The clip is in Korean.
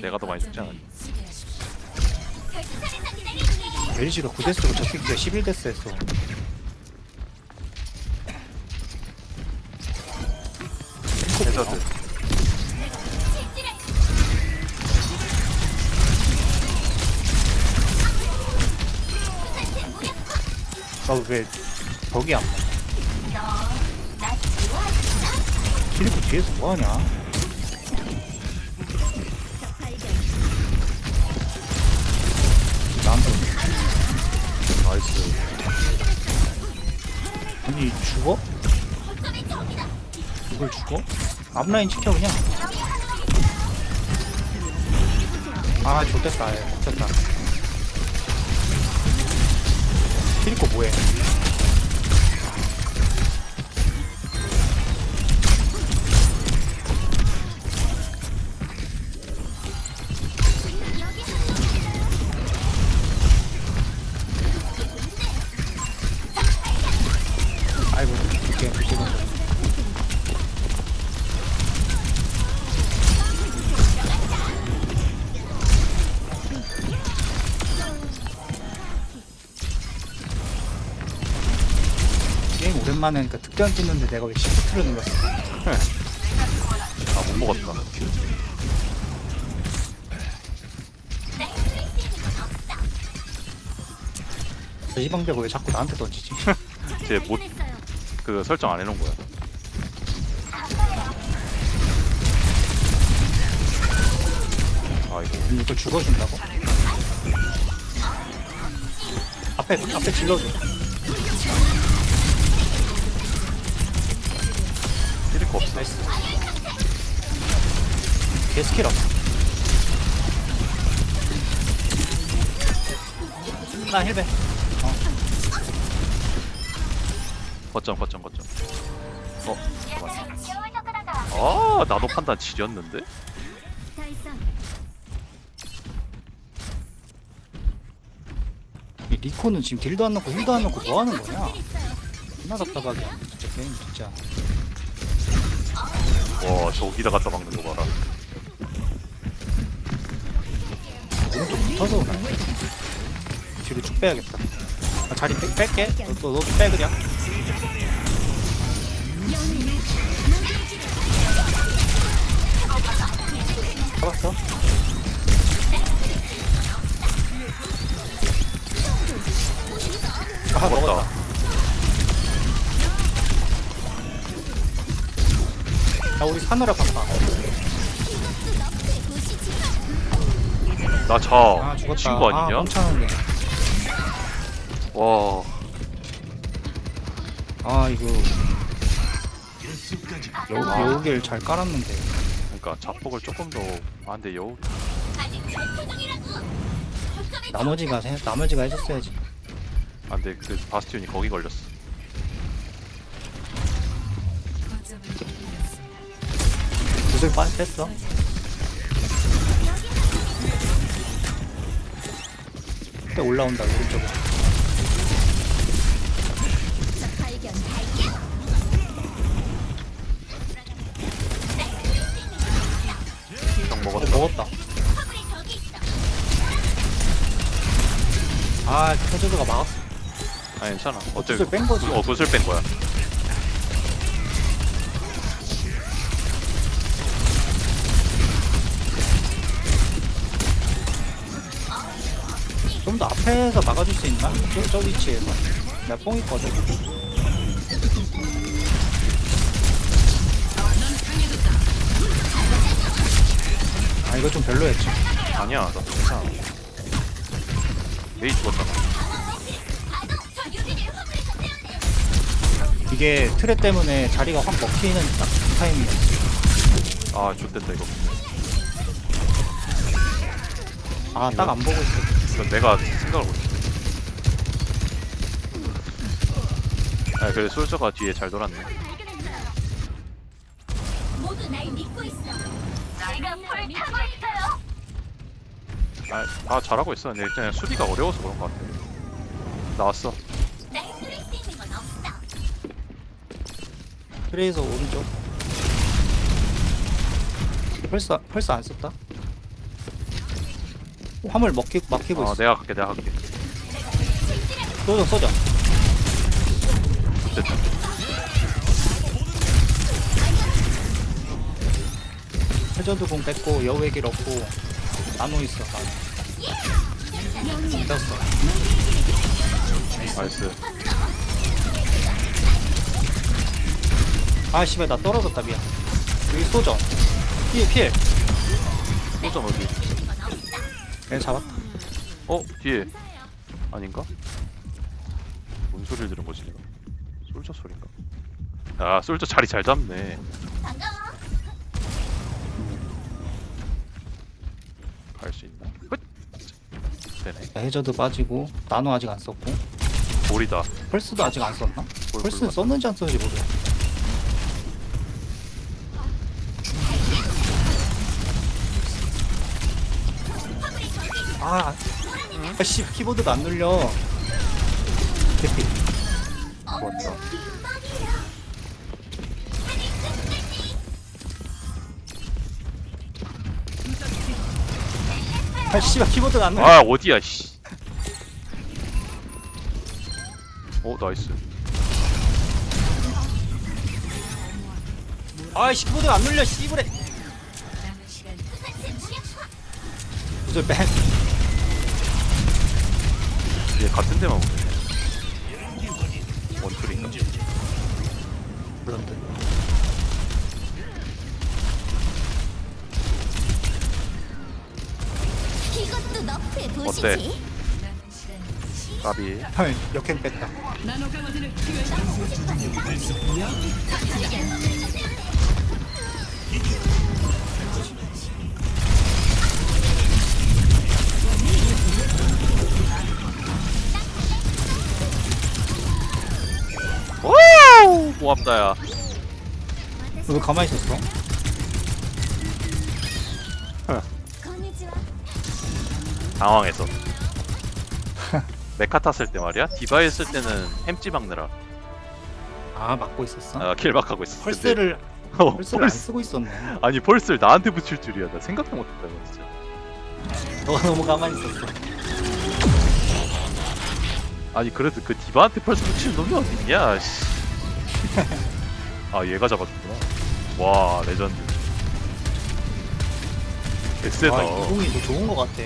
내가 더 많이 죽지 않았니? 벨시가 9데스고 저 새끼가 11데스 했어 해저드. 나왜 벽이 안 맞아? 키리코 뒤에서 뭐하냐 죽어? 이걸 죽어? 앞라인 지켜 그냥 아 좋됐다 예, 좋됐다 키리코 뭐해 하니까 특전 찍는데 내가 왜 시프트를 눌렀어? 아 못 먹었다. 저 희방벽을 왜 자꾸 나한테 던지지? 쟤 못 그 설정 안 해놓은 거야. 아 이거 아니, 이걸 죽어준다고? 앞에 앞에 질러줘 없어 걔 스킬 없어. 나 힐배. 거점 거점 거점. 어 잠깐만 아 나도 판단 지렸는데? 이 리코는 지금 딜도 안 넣고 힐도 안 넣고 뭐 하는 거냐? 존나 답답하게. 하네, 진짜 게임 진짜 와 저기다 갖다 박는 거 봐라. 오른쪽 붙어서 오나? 뒤로 쭉 빼야겠다. 아, 자리 빼, 뺄게. 너도 빼 그냥 야 우리 사느라 바빠 나 자. 아 죽었다. 친구 아 아니냐? 멍청하네. 와. 아 이거. 여, 여우길 잘 깔았는데. 그러니까 자폭을 조금 더. 안돼 여우. 나머지가 생- 나머지가 해줬어야지. 안돼 그 바스티온이 거기 걸렸어 구슬 빠 뺐어. 또 올라온다 오른쪽으로. 형 어, 먹었다. 먹었다. 아 캐저드가 막았어. 아니 괜찮아. 어차피 구슬 뺀 거지. 어 구슬 뺀 거야 앞에서 막아줄 수 있나? 저, 저 위치에서. 내가 뽕 있거든 아 이거 좀 별로였지 아니야 나 괜찮아. 메이 죽었잖아. 이게 트레 때문에 자리가 확 먹히는 딱 타이밍이었어 아 좋됐다 이거. 아 딱 안 보고 있어 이건 내가 생각을 못했어. 아 그래 솔저가 뒤에 잘 돌았네. 모두 날 믿고 있어. 내가 불 타고 있어요. 아, 다 잘하고 있어. 근데 그냥 수비가 어려워서 그런 것 같아. 나왔어. 날 뚫을 수 있는 건 없어. 트레에서 오른쪽. 펄스 펄스 안 썼다 화물 먹히, 막히고 어 있어. 내가 갈게 내가 갈게. 쏘져 쏘져 됐다. 해저드 공 뺐고 여우의 없고 나노 있어 나노. 뺐어. 나이스. 아 씨발 나 떨어졌다 미안. 여기 쏘져 피해 피해 소점 어디 얘 잡았다 어 뒤에 아닌가? 뭔 소리를 들은 거지 내가 솔저 소린가? 아 솔저 자리 잘 잡네. 갈 수 있나? 헛! 되네 자, 해저드 빠지고 나노 아직 안 썼고 볼이다 펄스도 아직 안 썼나? 볼, 펄스는 볼 썼는지 안 썼는지 모르겠어 아, 아 씨 키보드가 안 눌려. 대피. 좋았다. 아 씨발 키보드가 안 눌려. 아 어디야 씨. 오 나이스. 아이씨 키보드가 안 눌려 씨부레. 이제 뺀 얘 같은 데만 오네. 원툴인가? 그런데 이것도 너프에 보시지. 어때? 까비. 헐 역행 뺐다 오 고맙다야. 왜 가만히 있었어? 당황해서. 메카 탔을 때 말이야. 디바 했을 때는 햄찌 막느라 아 막고 있었어? 아, 킬박하고 있어. 펄스를 어, 펄스를 안 펄스. 쓰고 있었네 아니 펄스를 나한테 붙일 줄이야. 나 생각도 못했다 이거 진짜. 너가 너무 가만히 있었어 아니 그래도 그 디바한테 펄스 붙이는 놈이 어딨냐? 씨. 아 얘가 잡아줬구나. 와 레전드. 개쎄다. 아 이 공이 더 좋은 거 같아